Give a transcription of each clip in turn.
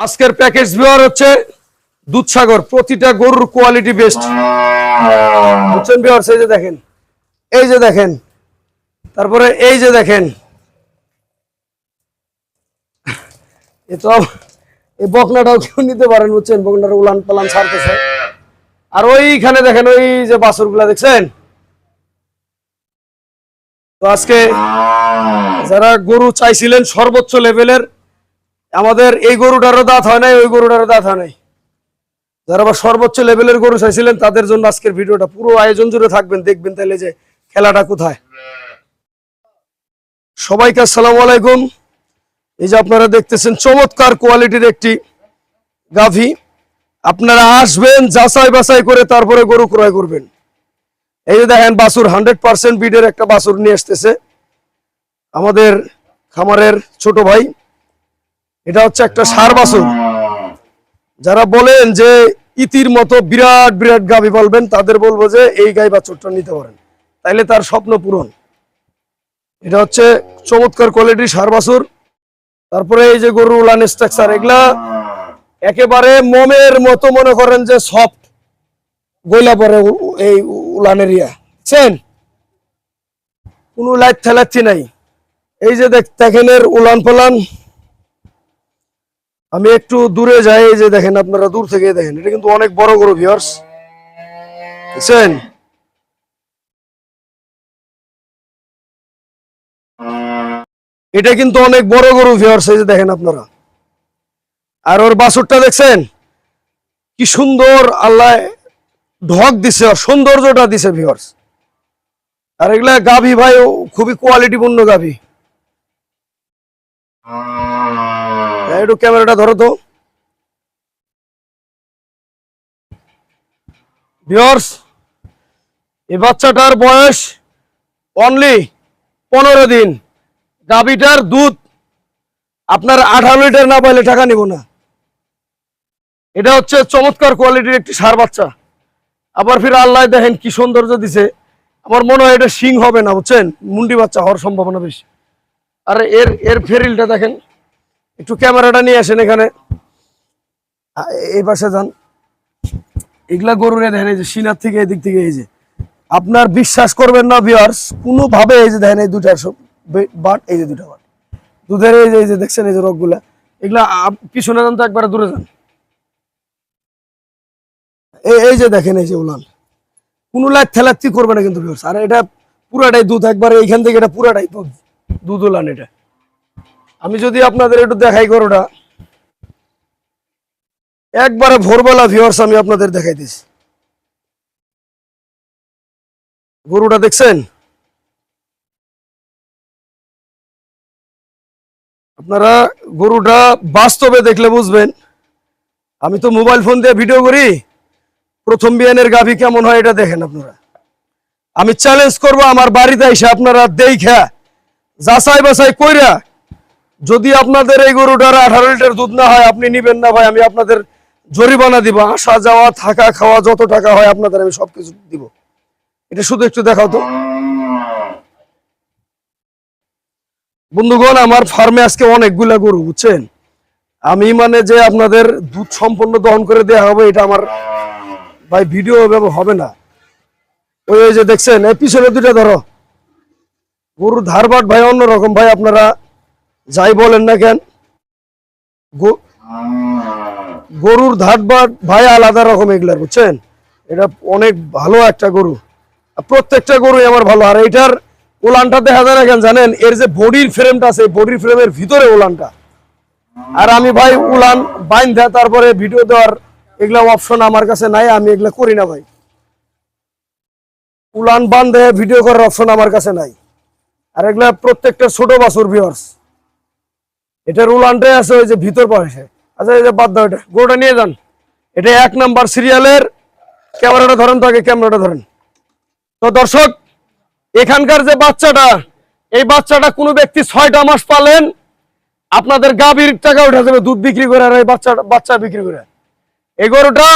আজকের package beware হচ্ছে দুধসাগর, প্রতিটা গরুর কোয়ালিটি বেস্ট বুঝছেন বিওয়ার এই যে দেখেন, এই যে দেখেন, তারপরে এই যে দেখেন। এ তো এই বকনাটাও কেউ নিতে পারেন, বুঝছেন? বকনাটা উলান পালান ছাড়তেছে। আর ওইখানে দেখেন, ওই যে বাছুরগুলা, দেখছেন? তো আজকে যারা গরু চাইছিলেন সর্বোচ্চ লেভেলের আমাদের এই গরুটারও দাঁত হয় নাই, ওই গরুটারও দাঁত হয় নাই। যারা আবার সর্বোচ্চ লেভেলের গরু চাইছিলেন, তাদের জন্য আজকের ভিডিওটা পুরো আয়োজন জুড়ে থাকবেন, দেখবেন তাহলে যে খেলাটা কোথায়। সবাইকে আসসালামু আলাইকুম। এই যে আপনারা দেখতেছেন, চমৎকার কোয়ালিটির একটি গাভী। আপনারা আসবেন, যাচাই বাছাই করে তারপরে গরু ক্রয় করবেন। এই যে দেখেন, বাছুর হান্ড্রেড পার্সেন্ট বিডের একটা বাছুর নিয়ে আসতেছে। আমাদের খামারের ছোট ভাই এটা হচ্ছে একটা সার বাছুর যারা বলেন যে ইতির মতো বিরাট বিরাট গাভী বলবেন, তাদের বলব যে এই গাই বাছুরটা নিতে পারেন। তাইলে তার স্বপ্ন পূরণ। এটা হচ্ছে চমৎকার কোয়ালিটির সার বাছুর। তারপরে এই যে গরু উলান স্ট্রাকচার, এগুলা একেবারে মোমের মতো মনে করেন যে সফট গইলা পরে এই উলান এরিয়া বুঝছেন? কোনো লাইট ঠেলাচ্ছি নাই। এই যে দেখ, দেখেনের উলান পালান আমি একটু দূরে যাই যে দেখেন আপনারা দূর থেকে দেখেন, এটা কিন্তু অনেক বড় গরু ভিউয়ার্স বুঝছেন এটা কিন্তু অনেক বড় গরু ভিউয়ার্স এই যে দেখেন আপনারা। আর ওর বাছুরটা দেখছেন? কি সুন্দর আল্লাহ ঢক দিছে সৌন্দর্যটা দিছে ভিউয়ার্স আর এগুলা গাভী ভাই খুবই কোয়ালিটিপূর্ণ গাভী। একটু ক্যামেরাটা ধরো তো। ভিউয়ার্স এই বাচ্চাটার বয়স অনলি পনেরো দিন। গাভীটার দুধ আপনার আঠারো লিটার না পাইলে টাকা নিব না। এটা হচ্ছে চমৎকার কোয়ালিটির একটি সার বাচ্চা। আবার ফির আল্লাহ দেখেন কি সৌন্দর্য দিছে। আমার মনে হয় এটা শিং হবে না, বুঝছেন? মুন্ডি বাচ্চা হওয়ার সম্ভাবনা বেশি। আর এর এর ফেরিলটা দেখেন। একটু ক্যামেরাটা নিয়ে আসেন এখানে। এই পাশে যান। এগুলা গরুরে দেখেন, এই যে সিনার থেকে এদিক থেকে, এই যে। আপনার বিশ্বাস করবেন না ভিউয়ার্স কোনোভাবে এই যে দেখেন, এই দুটার সব বাট, এই যে দুটা বাট। দুধের এই যে এই যে দেখছেন, এই যে রোগগুলা। এগুলা পিছনে যান তো একবারে, দূরে যান। এই যে দেখেন, এই যে উলান। কোনো লাইট ঠেলাচ্ছি করবে না কিন্তু, viewers। আর এটা পুরাটাই দুধ, একবার এইখান থেকে এটা পুরাটাই দুধ উলান এটা। আমি যদি আপনাদের একটু দেখাই গরুটা, একবারে ভোরবেলা ভিউয়ার্স আমি আপনাদের দেখাইতেছি গরুটা দেখছেন? আপনারা গরুটা বাস্তবে দেখলে বুঝবেন। আমি তো মোবাইল ফোন দিয়ে ভিডিও করি। প্রথম বিয়ানের গাভী কেমন হয় এটা দেখেন আপনারা। আমি চ্যালেঞ্জ করব আমার বাড়িতে এসে আপনারা দেখা যাচাই বাছাই কইরা যদি আপনাদের এই গরুটার আঠারো লিটার দুধ না হয়, আপনি নিবেন না ভাই, আমি আপনাদের জরিমানা দিব। আসা যাওয়া, থাকা, খাওয়া, যত টাকা হয়, আপনাদের আমি সবকিছু দিব। এটা শুধু একটু দেখাও তো। বন্ধুগণ, আমার ফার্মে আজকে অনেকগুলা গরু, বুঝছেন? আমি মানে যে আপনাদের দুধ সম্পূর্ণ দহন করে দেওয়া হবে, এটা আমার ভাই ভিডিও হবে না। ওই যে দেখছেন পিছনে দুটা ধরো। গরুর ধারবাট ভাই অন্যরকম। ভাই আপনারা যাই বলেন না কেন গরুর ধারবাট ভাই আলাদা রকম এগুলার, বুঝছেন? এটা অনেক ভালো একটা গরু। প্রত্যেকটা গরুই আমার ভালো। আর এটার উলানটা দেখা যায় না কেন জানেন? এর যে বডির ফ্রেমটা আছে বডির ফ্রেমের ভিতরে উলানটা। আর আমি ভাই উলান বাইন দেয় তারপরে ভিডিও দেওয়ার এগুলা অপশন আমার কাছে নাই, আমি এগুলা করি না ভাই। উলান বান্ধে ভিডিও করার অপশন আমার কাছে নাই। আর এগুলা প্রত্যেকটা ছোট বাছুর ভিউয়ার্স এটার উলানটাই আছে ওই যে ভিতর পাশে আচ্ছা এই যে বাদ দাও এটা। গোটা নিয়ে যান। এটা এক নাম্বার সিরিয়ালের ক্যামেরাটা ধরেন তো আগে, ক্যামেরাটা ধরেন। তো দর্শক, এখানকার যে বাচ্চাটা, এই বাচ্চাটা কোনো ব্যক্তি ছয়টা মাস পালেন, আপনাদের গাভীর টাকা উঠে যাবে দুধ বিক্রি করে আর এই বাচ্চাটা বাচ্চা বিক্রি করে। এই গরুটা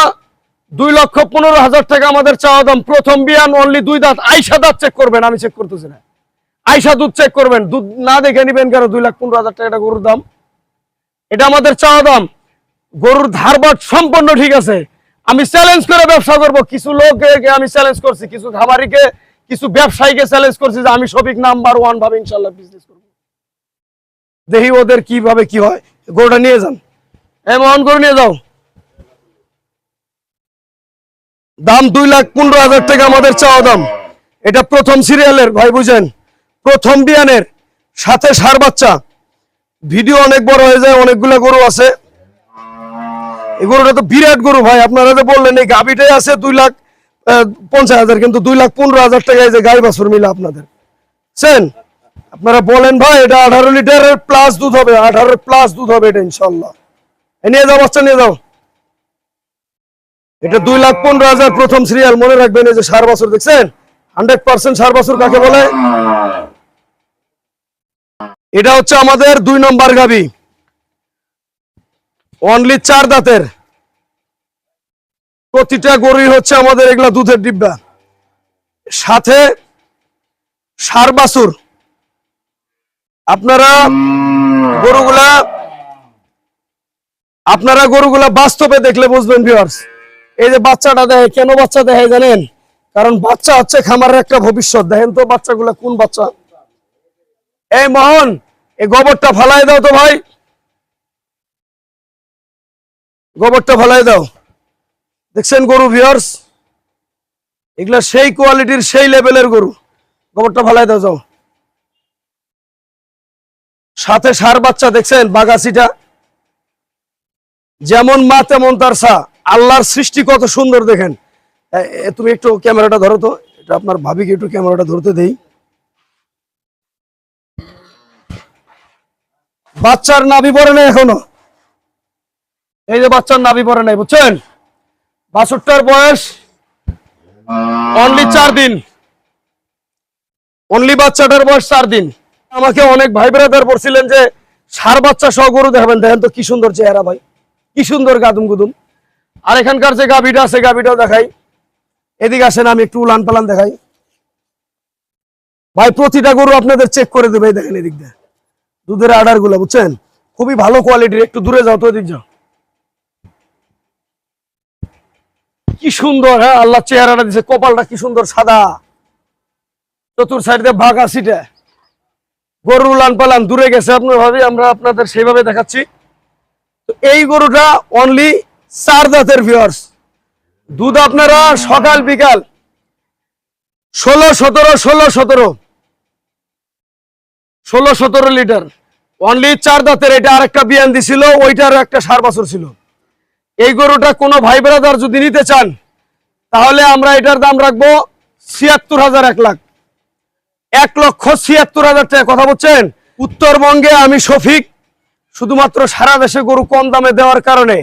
দুই লক্ষ পনেরো হাজার টাকা আমাদের চাওয়া দাম। প্রথম বিয়ান অনলি দুই দাঁত। আইসা দাঁত চেক করবেন, আমি চেক করতেছি না। আইসা দুধ চেক করবেন। দুধ না দেখে নিবেন কেন? দুই লাখ পনেরো হাজার টাকা গরুর দাম। এটা আমাদের চাওয়া দাম। গরুর ধারবাট সম্পূর্ণ ঠিক আছে। আমি চ্যালেঞ্জ করে ব্যবসা করব। কিছু লোককে আমি চ্যালেঞ্জ করছি, কিছু খামারিকে, কিছু ব্যবসায়ীকে চ্যালেঞ্জ করছি যে আমি সবিক নাম্বার ওয়ান ভাবে ইনশাল্লাহ বিজনেস করব। দেখি ওদের কীভাবে কি হয়। গরুটা নিয়ে যান। এমন গরু নিয়ে যাও। দাম দুই লাখ পনেরো হাজার টাকা আমাদের চাওয়া দাম। এটা প্রথম সিরিয়ালের ভাই বুঝেন। প্রথম বিয়ানের সাথে সার বাচ্চা। ভিডিও অনেক বড় হয়ে যায়, অনেকগুলা গরু আছে। এই গরুটা তো বিরাট গরু ভাই, আপনারা যে বললেন, এই গাভিটাই আছে দুই লাখ পঞ্চাশ হাজার, কিন্তু দুই লাখ পনেরো হাজার টাকা যে গাই বাছুর মিলে আপনাদের। সেন, আপনারা বলেন ভাই, এটা আঠারো লিটারের প্লাস দুধ হবে আঠারো প্লাস দুধ হবে এটা ইনশাল্লাহ নিয়ে যাও বাচ্চা, নিয়ে যাও। এটা দুই লাখ পনেরো হাজার প্রথম সিরিয়াল মনে রাখবেন, এই যে সার বছর, দেখছেন? হান্ড্রেড পার্সেন্ট সার বছর কাকে বলে? এটা হচ্ছে আমাদের দুই নম্বর গাবি। অনলি চার দাঁতের। প্রতিটা গরুই হচ্ছে আমাদের এগুলা দুধের ডিব্বা। সাথে সার বাছুর। আপনারা গরুগুলা আপনারা গরুগুলা বাস্তবে দেখলে বুঝবেন ভিউয়ার্স এই যে বাচ্চাটা দেখে, কেন বাচ্চা দেখে জানেন? কারণ বাচ্চা হচ্ছে খামারের একটা ভবিষ্যৎ। দেখেন তো বাচ্চাগুলা কোন বাচ্চা? এই মোহন, এই গোবরটা ফালাই দাও তো ভাই। গোবরটা ফালাই দাও। দেখছেন গরু ভিউয়ার্স এগুলা সেই কোয়ালিটির সেই লেভেলের গরু। গোবরটা ফালাই দাও, যাও। সাথে সার বাচ্চা, দেখছেন বাগাসিটা যেমন মা, তেমন তার সা। আল্লাহর সৃষ্টি কত সুন্দর, দেখেন। তুমি একটু ক্যামেরাটা ধরো তো। এটা আপনার ভাবিকে একটু ক্যামেরাটা ধরতে দেই। বাচ্চার নাভি পরে নাই এখনও। এই যে বাচ্চার নাভি পরে নাই, বুঝছেন? বাছুরটার বয়স অনলি চার দিন। অনলি বাচ্চাটার বয়স চার দিন। আমাকে অনেক ভাই ব্রাদার বলছিলেন যে, সার বাচ্চা সহ গরু দেখাবেন। দেখেন তো কি সুন্দর চেহারা ভাই। কি সুন্দর গাদুম গুদুম। আর এখানকার যে গাভিটা আছে, গাভিটাও দেখাই। এদিকে আসেন, আমি একটু উলান পালান দেখাই। ভাই, প্রতিটা গরু আপনাদের চেক করে দেবে দেখেন এদিক দিয়ে। দুধের আডারগুলো বুঝছেন? খুবই ভালো কোয়ালিটির একটু দূরে যাও তো এদিক যাও। কি সুন্দর হ্যাঁ? আল্লাহ চেহারাটা দিছে, কপালটা কি সুন্দর, সাদা। চতুর সাইড বাঘ আসিটা গরু লান পালান দূরে গেছে, আপনার ভাবে, আমরা আপনাদের সেইভাবে দেখাচ্ছি। তো এই গরুটা অনলি চার দাঁতের ভিউয়ার্স দুধ আপনারা সকাল বিকাল ষোলো, সতেরো ষোলো, সতেরো। ষোলো সতেরো লিটার। অনলি চার দাঁতের এটা আরেকটা বিয়ান দিছিল ওইটার একটা সার বছর ছিল। এই গরুটা কোনো ভাই ব্রাদার যদি নিতে চান, তাহলে আমরা এটার দাম রাখব ছিয়াত্তর হাজার এক লাখ। এক লক্ষ ছিয়াত্তর হাজার টাকা। কথা বলছেন? উত্তরবঙ্গে আমি শফিক শুধুমাত্র সারা দেশে গরু কম দামে দেওয়ার কারণে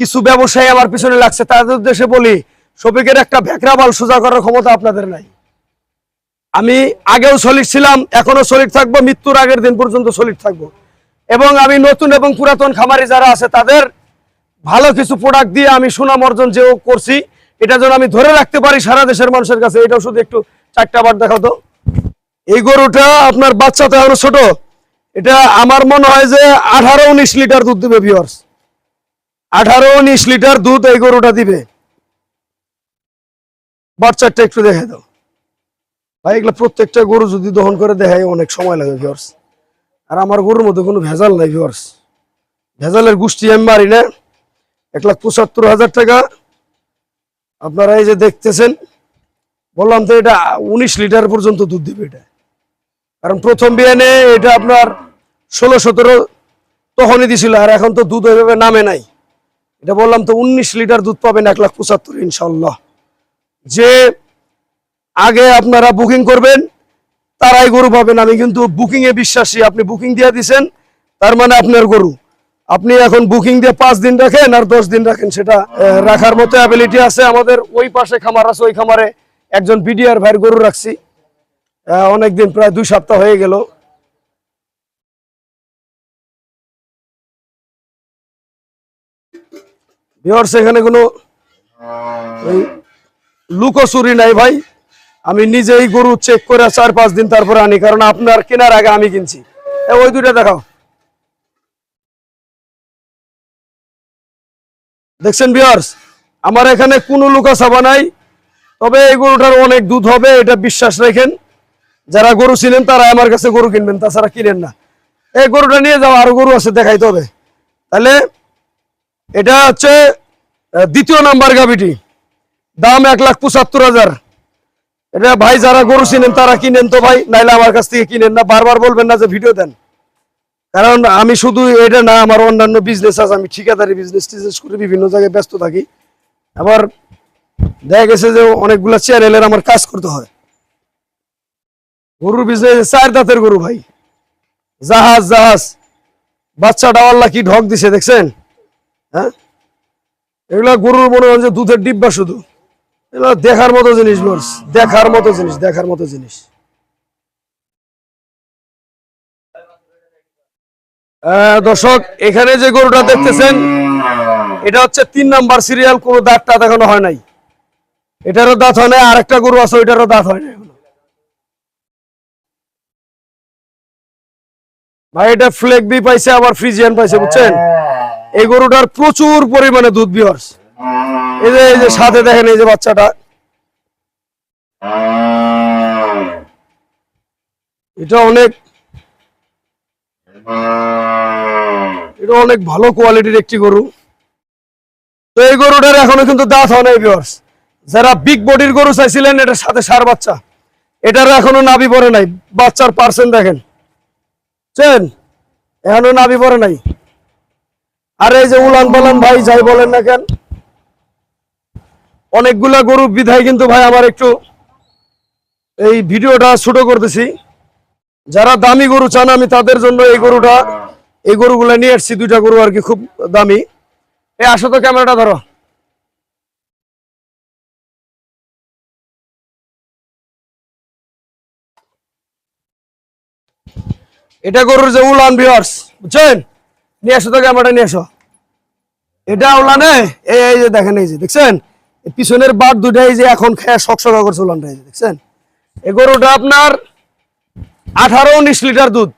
কিছু ব্যবসায়ী আমার পিছনে লাগছে। তাদের উদ্দেশ্যে বলি শফিকের একটা ভেকরা বাল সোজা করার ক্ষমতা আপনাদের নাই। আমি আগেও সলিড ছিলাম এখনও সলিড থাকব, মৃত্যুর আগের দিন পর্যন্ত সলিড থাকব। এবং আমি নতুন এবং পুরাতন খামারি যারা আছে, তাদের ভালো কিছু প্রোডাক্ট দিয়ে আমি সুনাম অর্জন যেও করছি, এটা যেন আমি ধরে রাখতে পারি সারা দেশের মানুষের কাছে, এটাও শুধু একটু চারটা বার দেখাও তো। এই গরুটা আপনার বাচ্চা তো এখনও ছোট, এটা আমার মনে হয় যে আঠারো উনিশ লিটার দুধ দিবে ভিওর্স আঠারো উনিশ লিটার দুধ এই গরুটা দিবে। বাচ্চারটা একটু দেখে দাও। ভাই, এগুলো প্রত্যেকটা গরু যদি দহন করে দেখায় অনেক সময় লাগে ভিওর্স আর আমার গরুর মধ্যে কোনো ভেজাল নাই ভিওর্স ভেজালের গোষ্ঠী আমি মারি না। এক লাখ পঁচাত্তর হাজার টাকা। আপনারা এই যে দেখতেছেন, বললাম তো এটা উনিশ লিটার পর্যন্ত দুধ দিবে এটা। কারণ প্রথম বিয়ানে এটা আপনার ষোলো সতেরো তখনই দিছিল, আর এখন তো দুধ ওইভাবে নামে নাই। এটা বললাম তো উনিশ লিটার দুধ পাবেন এক লাখ পঁচাত্তর ইনশাল্লাহ যে আগে আপনারা বুকিং করবেন, তারাই গরু পাবেন। আমি কিন্তু বুকিং এ বিশ্বাসী, আপনি বুকিং দিয়ে দিছেন, তার মানে আপনার গরু। আপনি এখন বুকিং দিয়ে পাঁচ দিন রাখেন আর দশ দিন রাখেন, সেটা রাখার মতো অ্যাবিলিটি আছে আমাদের। ওই পাশে খামার আছে, ওই খামারে একজন বিডিআর ভাইয়ের গরু রাখছি। অনেকদিন, প্রায় দুই সপ্তাহ হয়ে গেল। এখানে কোনো ওই লুকোচুরি নাই ভাই। আমি নিজেই গরু চেক করে চার পাঁচ দিন তারপরে আনি, কারণ আপনার কেনার আগে আমি কিনছি। ওই দুইটা দেখাও। দেখছেন বিয়ার্স আমার এখানে কোনো লুকা সাবা নাই, তবে এই গরুটার অনেক দুধ হবে, এটা বিশ্বাস রাখেন। যারা গরু ছিলেন তারা আমার কাছে গরু কিনবেন, তাছাড়া কিনেন না। এই গরুটা নিয়ে যাও, আরও গরু আছে, দেখাইতে হবে। তাহলে, এটা হচ্ছে দ্বিতীয় নাম্বার গাবিটি দাম এক লাখ পঁচাত্তর হাজার। এটা ভাই যারা গরু চিনেন, তারা কিনেন তো ভাই, নাইলে আমার কাছ থেকে কিনেন না। বারবার বলবেন না যে ভিডিও দেন। কারণ আমি শুধু এটা না, আমার অন্যান্য বিজনেস আছে, আমি ঠিকাদারি বিজনেস টিজনেস করে বিভিন্ন জায়গায় ব্যস্ত থাকি। আবার দেখা গেছে যে অনেকগুলা চ্যানেলের আমার কাজ করতে হয়। গরুর বিজনেস চার দাঁতের গরু ভাই। জাহাজ জাহাজ। বাচ্চাটা আল্লাহ কি ঢক দিছে, দেখছেন? হ্যাঁ? এগুলা গরুর মনে হয় যে দুধের ডিব্বা শুধু। দেখার মতো জিনিস বর্স দেখার মতো জিনিস, দেখার মতো জিনিস। দর্শক, এখানে যে গরুটা দেখতেছেন, এটা হচ্ছে তিন নাম্বার সিরিয়াল, কোনো দাঁতটা দেখানো হয় নাই। এটারও দাঁত হয় নাই আর একটা গরু আছে, ওইটারও দাঁত হয় নাই। ভাই, এটা ফ্লেক বি পাইছে, আবার ফ্রিজিয়ান পাইছে, বুঝছেন? এই গরুটার প্রচুর পরিমাণে দুধ বিহর্স এই যে এই যে সাথে দেখেন এই যে বাচ্চাটা। এটা অনেক এটা অনেক ভালো কোয়ালিটির একটি গরু। তো এই গরুটার এখনও কিন্তু দাঁত হয় নাই বিহর্স যারা বিগ বডির গরু চাইছিলেন এটার সাথে সার বাচ্চা। এটার এখনও নাভি পড়ে নাই। বাচ্চার পার্সেন্ট দেখেন। চেন এখনও নাভি পড়ে নাই। আর এই যে উলান পালান ভাই যাই বলেন না কেন অনেকগুলা গরু বিধায় কিন্তু ভাই আমার একটু এই ভিডিওটা ছোট করতেছি। যারা দামি গরু চান, আমি তাদের জন্য এই গরুটা, এই গরুগুলা নিয়ে আসছি। দুইটা গরু আর কি খুব দামি। এই আসো তো ক্যামেরাটা ধরো। এটা গরুর যে উলান বিয়ার্স বুঝছেন? নিয়ে আসো তো ক্যামেরাটা, নিয়ে আসো। এটা উলানে? এই যে দেখেন, এই যে, দেখছেন? পিছনের বাট দুটাই যে এখন খেয়ে শকশকা এই যে, দেখছেন? এই গরুটা আপনার আঠারো উনিশ লিটার দুধ।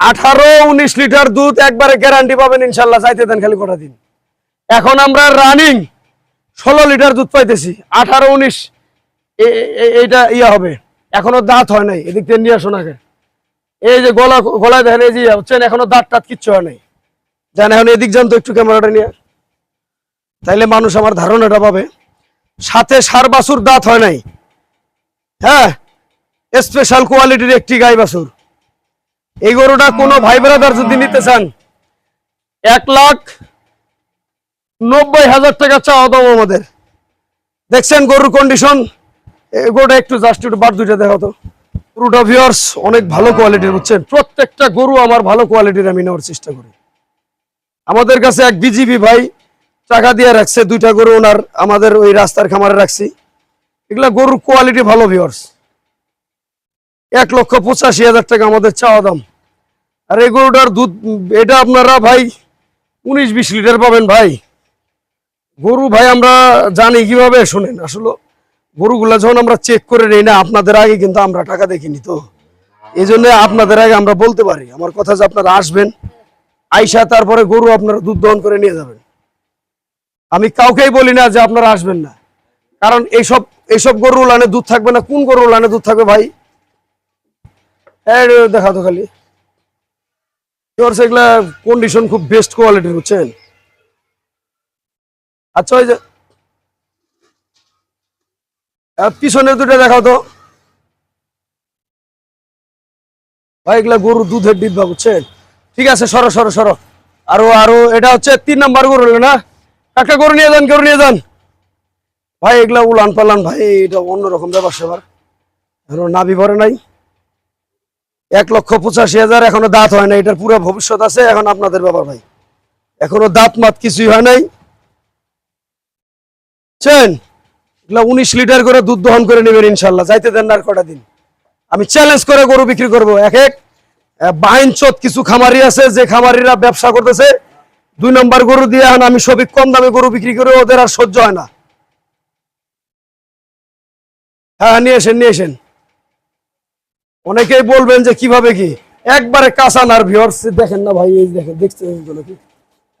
আঠারো উনিশ লিটার দুধ একবারে গ্যারান্টি পাবেন ইনশাল্লাহ চাইতে দেন খালি কটা দিন। এখন আমরা রানিং ষোলো লিটার দুধ পাইতেছি, আঠারো উনিশ এইটা ইয়া হবে। এখনও দাঁত হয় নাই, এদিক থেকে নিয়ে আসো না আগে। এই যে গলা, গলায় দেখেন, এই যে হচ্ছেন এখনও দাঁত টাত কিচ্ছু হয় নাই। জান এখন এদিক যান তো একটু ক্যামেরাটা নিয়ে। তাইলে মানুষ আমার ধারণাটা পাবে। সাথে সার বাছুর দাঁত হয় নাই। হ্যাঁ স্পেশাল কোয়ালিটির একটি গাই বাছুর এই গরুটা কোনো ভাই ব্রাদার যদি নিতে চান, এক লাখ নব্বই হাজার টাকা চাওয়া দাম আমাদের। দেখছেন গরুর কন্ডিশন গরুটা একটু জাস্ট একটু বার দুইটা দেখো তো। গরুটা ভিওর্স অনেক ভালো কোয়ালিটির বুঝছেন? প্রত্যেকটা গরু আমার ভালো কোয়ালিটির আমি নেওয়ার চেষ্টা করি। আমাদের কাছে এক বিজিবি ভাই টাকা দিয়ে রাখছে, দুইটা গরু ওনার, আমাদের ওই রাস্তার খামারে রাখছি। এগুলা গরুর কোয়ালিটি ভালো ভিওর্স এক লক্ষ পঁচাশি হাজার টাকা আমাদের চাওয়া দাম। আর এই গরুটার দুধ, এটা আপনারা ভাই উনিশ বিশ লিটার পাবেন ভাই। গরু ভাই, আমরা জানি কীভাবে, শোনেন, আসলে গরুগুলা যখন আমরা চেক করে নিই না, আপনাদের আগে কিন্তু আমরা টাকা দেখিনি তো। এই জন্য আপনাদের আগে আমরা বলতে পারি। আমার কথা যে আপনারা আসবেন, আইসা তারপরে গরু আপনারা দুধ দহন করে নিয়ে যাবেন। আমি কাউকেই বলি না যে আপনারা আসবেন না। কারণ এইসব এইসব গরুর লানে দুধ থাকবে না। কোন গরুর লানে দুধ থাকবে ভাই? দেখা তো খালি। সেগুলা কন্ডিশন খুব বেস্ট কোয়ালিটির বুঝছেন? আচ্ছা ওই যে পিছনে দুটো দেখাও তো। ভাই, এগুলা গরু দুধের ডিব্বা, বুঝছেন? ঠিক আছে, সরো সরো সরো। আরও আরও, এটা হচ্ছে তিন নাম্বার গরু, না? একটা গরু নিয়ে যান, গরু নিয়ে যান। ভাই, এগুলা উলান পালান, ভাই, এটা অন্যরকম ব্যাপার সেবার। এখনও নাভি ভরে নাই। এক লক্ষ পঁচাশি হাজার এখনও দাঁত হয় না এটার পুরো ভবিষ্যৎ আছে এখন আপনাদের ব্যাপার, ভাই। এখনও দাঁত মাত কিছুই হয় নাই। উনিশ লিটার করে দুধ দহন করে নেবেন ইনশাল্লাহ, যাইতে দেন না কটা দিন। আমি চ্যালেঞ্জ করে গরু বিক্রি করব, এক এক। বাইন চোত কিছু খামারি আছে, যে খামারিরা ব্যবসা করতেছে দুই নম্বর গরু দিয়ে এখন আমি সবই কম দামে গরু বিক্রি করে, ওদের আর সহ্য হয় না। হ্যাঁ নিয়ে এসেন নিয়ে এসেন অনেকেই বলবেন যে কীভাবে কি? একবারে কাঁচা নার ভিওর্স দেখেন না ভাই, এই দেখেন, দেখছেন নাকি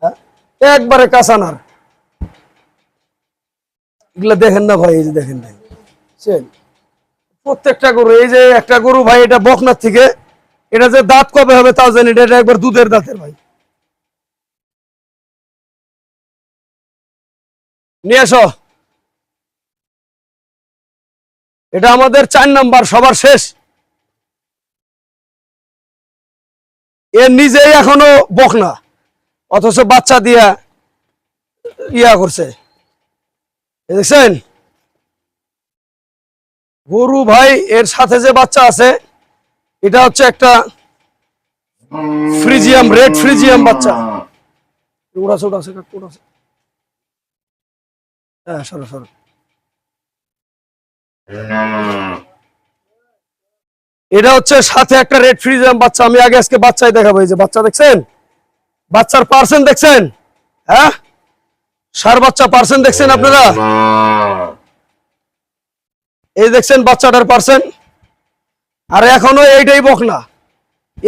হ্যাঁ একবারে কাঁচানার। এগুলো দেখেন না ভাই, এই যে দেখেন বুঝছেন? প্রত্যেকটা গরু, এই যে একটা গরু ভাই, এটা বকনার থেকে, এটা যে দাঁত কবে হবে তাও জানি এটা একবার দুধের দাঁতের ভাই। নিয়ে আসো এটা আমাদের চার নাম্বার, সবার শেষ। এ নিজেই এখনও বকনা অথচ বাচ্চা দিয়া ইয়া করছে। দেখছেন? গরু ভাই, এর সাথে যে বাচ্চা আছে, এটা হচ্ছে একটা ফ্রিজিয়াম, রেড ফ্রিজিয়াম বাচ্চা। উড়াছে উড়াছে উড়াছে হ্যাঁ সরো সরো। এটা হচ্ছে সাথে একটা রেড ফ্রিজিয়াম বাচ্চা। আমি আগে আজকে বাচ্চাই দেখাবো। এই যে বাচ্চা দেখছেন? বাচ্চার পার্সেন্ট দেখছেন? হ্যাঁ? সার বাচ্চা পার্সেন্ট দেখছেন আপনারা? এই দেখছেন বাচ্চাটার পার্সেন্ট আর এখনও এইটাই বকনা।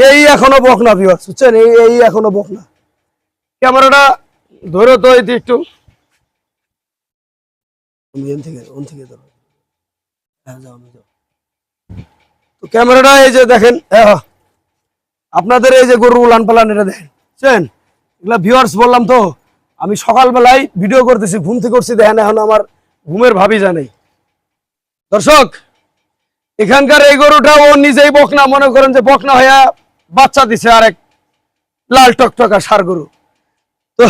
এই এখনও বকনা ভিউয়ার্স বুঝছেন? এই এই এখনও বকনা। ক্যামেরাটা ধরে তো এই একটু। হ্যাঁ তো ক্যামেরাটা এই যে দেখেন। আপনাদের এই যে গরু উলান পালান, এটা দেখেন। বুঝছেন? এগুলা ভিউয়ার্স বললাম তো, আমি সকালবেলায় ভিডিও করতেছি, ঘুম থেকে করছি দেখেন এখন আমার ঘুমের ভাবি জানেই দর্শক, এখানকার এই গরুটা ও নিজেই বকনা, মনে করেন যে বকনা হইয়া বাচ্চা দিছে আরেক লাল টকটকা সার গরু। তো,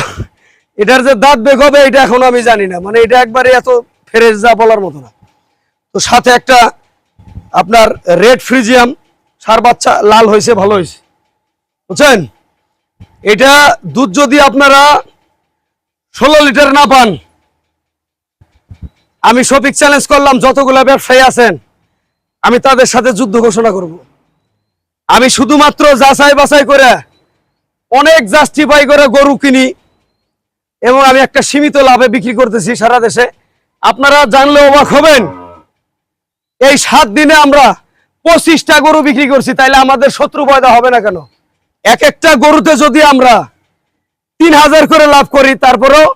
এটার যে দাঁত বেগ হবে, এটা এখন আমি জানি না। মানে এটা একবারে এত ফেরেস যা বলার মতো না। তো সাথে একটা আপনার রেড ফ্রিজিয়াম, সার বাচ্চা, লাল হয়েছে, ভালো হয়েছে। বুঝছেন? এটা দুধ যদি আপনারা ষোলো লিটার না পান, আমি শফিক চ্যালেঞ্জ করলাম, যতগুলো ব্যবসায়ী আছেন, আমি তাদের সাথে যুদ্ধ ঘোষণা করব। আমি শুধুমাত্র যাচাই বাছাই করে অনেক জাস্টিফাই করে গরু কিনি, এবং আমি একটা সীমিত লাভে বিক্রি করতেছি সারা দেশে। আপনারা জানলে অবাক হবেন। এই সাত দিনে আমরা পঁচিশটা গরু বিক্রি করছি, তাইলে আমাদের শত্রু পয়দা হবে না কেন? এক একটা গরুতে যদি আমরা তিন হাজার করে লাভ করি, তারপরেও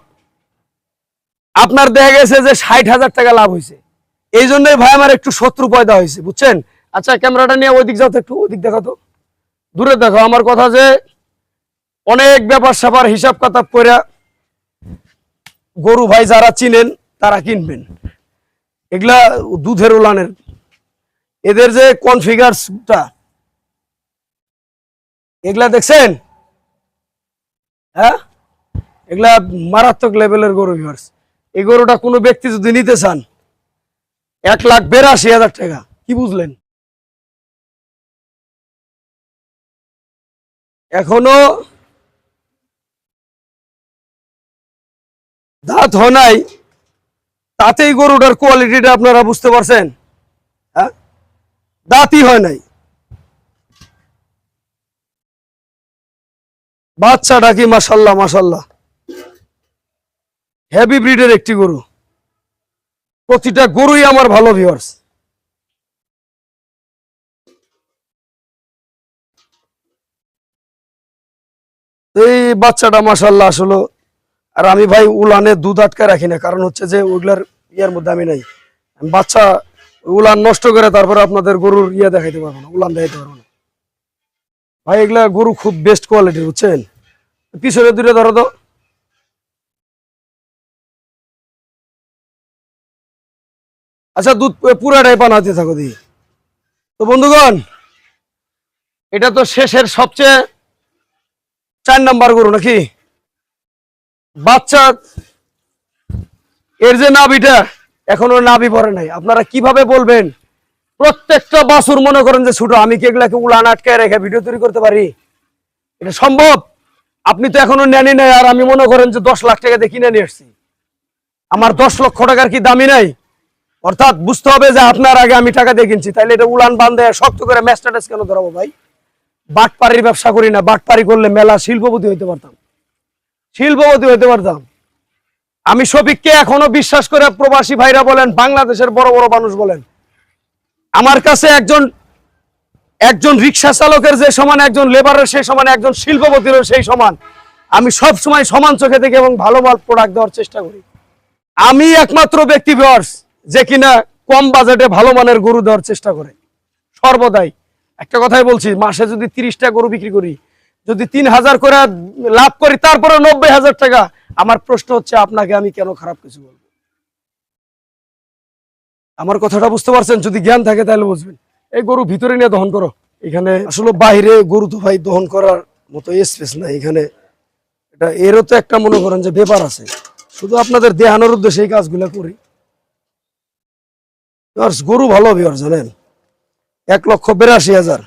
আপনার দেখা গেছে যে ষাট হাজার টাকা লাভ হয়েছে। এই জন্যই ভাই আমার একটু শত্রু পয়দা হয়েছে, বুঝছেন? আচ্ছা ক্যামেরাটা নিয়ে ওইদিক যাও তো একটু, ওইদিক দেখো তো। দূরে দেখো আমার কথা যে অনেক ব্যাপার স্যাপার হিসাব কাতাব করে গরু ভাই যারা চিনেন তারা কিনবেন। এগুলা দুধের উলানের। এদের যে কনফিগারটা এগুলা দেখছেন? হ্যাঁ? এগুলা মারাত্মক লেভেলের গরু ভিউয়ার্স এই গরুটা কোনো ব্যক্তি যদি নিতে চান, এক লাখ বেরাশি হাজার টাকা, কি বুঝলেন? এখনও দাঁত হয় নাই। তাতেই গরুটার কোয়ালিটিটা আপনারা বুঝতে পারছেন? হ্যাঁ? দাঁতই হয় নাই। বাচ্চাটা কি মাসাল্লাহ মাসাল্লাহ হেভি ব্রিডের একটি গরু। প্রতিটা গরুই আমার ভালো ভিউয়ার্স এই বাচ্চাটা মাসাল্লাহ আসলে আর আমি ভাই উলানে দুধ আটকে রাখি না, কারণ হচ্ছে যে ওইগুলার ইয়ের মধ্যে আমি নাই। বাচ্চা, উলান নষ্ট করে তারপরে আপনাদের গরুর ইয়ে দেখাইতে পারব না, উলান দেখাইতে পারব না। ভাই, এগুলা গরু খুব বেস্ট কোয়ালিটির বুঝছেন? পিছনে দূরে ধরো তো। আচ্ছা দুধ পুরাটাই বানাতে থাকো দি। তো বন্ধুগণ, এটা তো শেষের সবচেয়ে চার নাম্বার গরু নাকি? বাচ্চা, এর যে নাভিটা, এখনও নাভি পরে নাই। আপনারা কীভাবে বলবেন? প্রত্যেকটা বাসুর মনে করেন যে ছোট, আমি কি এগুলাকে উলান আটকায় রেখে ভিডিও তৈরি করতে পারি? এটা সম্ভব? আপনি তো এখনও নেনি নাই, আর আমি মনে করেন যে দশ লাখ টাকা দিয়ে কিনে নিয়ে এসছি। আমার দশ লক্ষ টাকার কি দামি নাই? অর্থাৎ বুঝতে হবে যে আপনার আগে আমি টাকা দিয়ে কিনছি। তাইলে এটা উলান বান্ধে শক্ত করে ম্যাস্টাটাস কেন ধরাবো ভাই? বাটপাড়ির ব্যবসা করি না, বাটপাড়ি করলে মেলা শিল্পপতি হইতে পারতাম। শিল্পপতি হইতে পারতাম। আমি শফিককে এখনও বিশ্বাস করে প্রবাসী ভাইরা বলেন, বাংলাদেশের বড় বড় মানুষ বলেন। আমার কাছে একজন একজন রিক্সা চালকের যে সমান, একজন লেবারের সেই সমান, একজন শিল্পপতিরও সেই সমান। আমি সব সময় সমান চোখে দেখে এবং ভালো মাল প্রোডাক্ট দেওয়ার চেষ্টা করি। আমি একমাত্র ব্যক্তি ভিউয়ার্স যে কিনা কম বাজেটে ভালো মানের গরু দেওয়ার চেষ্টা করে। সর্বদাই। একটা কথাই বলছি, মাসে যদি তিরিশটা গরু বিক্রি করি যদি তিন হাজার করে লাভ করি, তারপরে নব্বই হাজার টাকা। আমার প্রশ্ন হচ্ছে, আপনাকে আমি কেন খারাপ কিছু বলব? আমার কথাটা বুঝতে পারছেন? যদি জ্ঞান থাকে, তাহলে বুঝবেন। এই গরু ভিতরে নিয়ে দহন করো। এখানে আসলে বাইরে গরু তো ভাই দহন করার মতো স্পেস নাই। এখানে এটা, এরও তো একটা মনে করেন যে ব্যাপার আছে। শুধু আপনাদের দেহানোর উদ্দেশ্যে এই কাজগুলো করি। গরু ভালো বিয়ার জানেন? এক লক্ষ বিরাশি হাজার।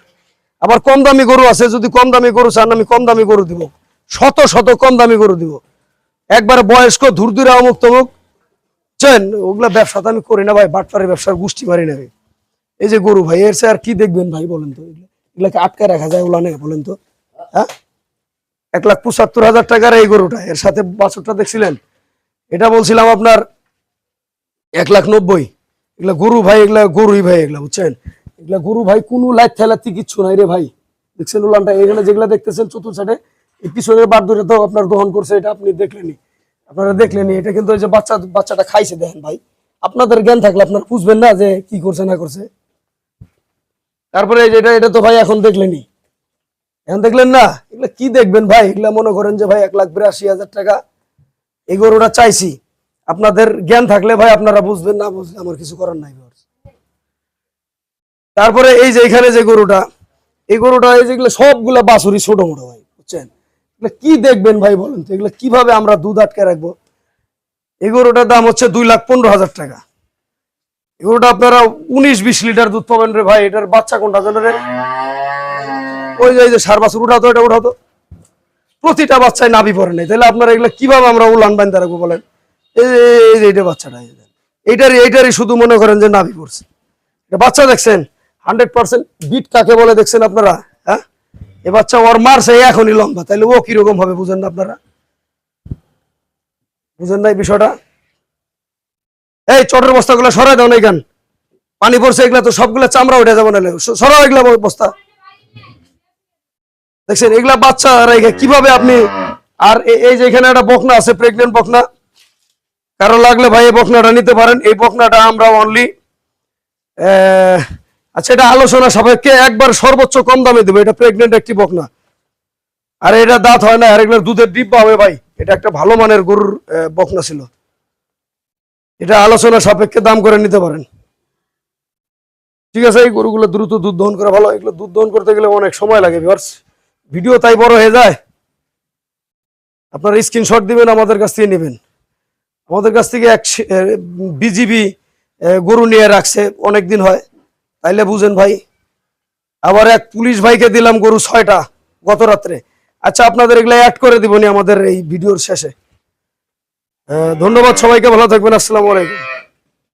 আবার কম দামি গরু আছে, যদি কম দামি গরু চান, আমি কম দামি গরু দিব। শত শত কম দামি গরু দিব। একবারে বয়স্ক, ধুরধুরা, অমুক তমুক। চেন, ওগুলা ব্যবসা তো আমি করি না ভাই, বাটপারের ব্যবসার গোষ্ঠী মারি না এই যে গরু ভাই, এর আর কি দেখবেন ভাই বলেন তো? এগুলা- এগুলাকে আটকে রাখা যায় ওলা নেই বলেন তো? হ্যাঁ? এক লাখ পঁচাত্তর হাজার টাকার এই গরুটা, এর সাথে বাছরটা দেখছিলেন? এটা বলছিলাম আপনার এক লাখ নব্বই। এগুলা গরু ভাই, এগুলা গরুই ভাই, এগুলা বুঝছেন? এগুলা গরু ভাই, কোনো লাইট থেলাতি কিচ্ছু নাই রে ভাই। দেখছেন উলানটা? এখানে যেগুলা দেখতেছেন চতুর্থ সাইডে পিছনের বার ধরে তো আপনার দহন করছে, এটা আপনি দেখলেনি আপনারা দেখলেনি এটা কিন্তু ওই যে বাচ্চা, বাচ্চাটা খাইছে, দেখেন ভাই। আপনাদের জ্ঞান থাকলে আপনারা বুঝবেন না যে কি করছে, না করছে। তারপরে এটা এটা তো ভাই এখন দেখলেনি এখন দেখলেন না? এগুলা কি দেখবেন ভাই? এগুলা মনে করেন যে ভাই এক লাখ বিরাশি হাজার টাকা। এই গরুটা চাইছি। আপনাদের জ্ঞান থাকলে ভাই আপনারা বুঝবেন, না বুঝলে আমার কিছু করার নাই। তারপরে এই যে এখানে যে গরুটা, এই গরুটা, এই যেগুলো সবগুলা বাছুরি ছোট মোটো ভাই, বুঝছেন? কি দেখবেন ভাই বলেন তো? এগুলো কীভাবে আমরা দুধ আটকে রাখব? এই গরুটার দাম হচ্ছে দুই লাখ পনেরো হাজার টাকা। এই গরুটা আপনারা উনিশ বিশ লিটার দুধ পাবেন রে ভাই, এটার বাচ্চা কোনটা জানেন রে? ওই যে সার বাছুর উঠাতো, এটা উঠাতো। প্রতিটা বাচ্চায় নাবি পড়ে নাই। তাহলে আপনারা এগুলো কীভাবে আমরা উলান বান্ধা রাখব বলেন? এই যে এইটা বাচ্চাটা এইটারই এইটারই শুধু মনে করেন যে নাবি পড়ছে। এটা বাচ্চা দেখছেন? হান্ড্রেড পার্সেন্ট বিট কাকে বলে দেখছেন আপনারা? হ্যাঁ? এ বাচ্চা ওর মারছে এখনই লম্বা তাহলে ও কীরকম হবে বুঝেন না আপনারা? বুঝেন না এই বিষয়টা? এই চটের বস্তাগুলো সরাই দাও না কেন পানি পড়ছে এগুলা তো সবগুলো চামড়া উঠে যাব না সরাও এগুলা বস্তা। দেখছেন, এগুলা বাচ্চা রেখে কীভাবে আপনি আর এই যে এখানে একটা বকনা আছে প্রেগনেন্ট বকনা। কারও লাগলে ভাই এই বকনাটা নিতে পারেন। এই বকনাটা আমরা অনলি আচ্ছা এটা আলোচনা সাপেক্ষে একবার সর্বোচ্চ কম দামে দেবো, এটা প্রেগনেন্ট একটি বকনা। আর এটা দাঁত হয় না, আর দুধের ডিব্বা হবে ভাই। এটা একটা ভালো মানের গরুর বকনা ছিল। এটা আলোচনা সাপেক্ষে দাম করে নিতে পারেন। ঠিক আছে, এই গরুগুলো দ্রুত দুধ দহন করা ভালো। এগুলো দুধ দহন করতে গেলে অনেক সময় লাগে ভিডিও তাই বড় হয়ে যায়। আপনারা স্ক্রিনশট দিবেন, আমাদের কাছ থেকে নেবেন। আমাদের কাছ থেকে এক বিজিবি গরু নিয়ে রাখছে অনেক দিন হয়। তাইলে বুঝেন ভাই, আবার এক পুলিশ ভাইকে দিলাম গরু ছয়টা গত রাত্রে আচ্ছা আপনাদের এগুলো অ্যাড করে দিবনি আমাদের এই ভিডিওর শেষে। ধন্যবাদ সবাইকে, ভালো থাকবেন, আসসালামু আলাইকুম।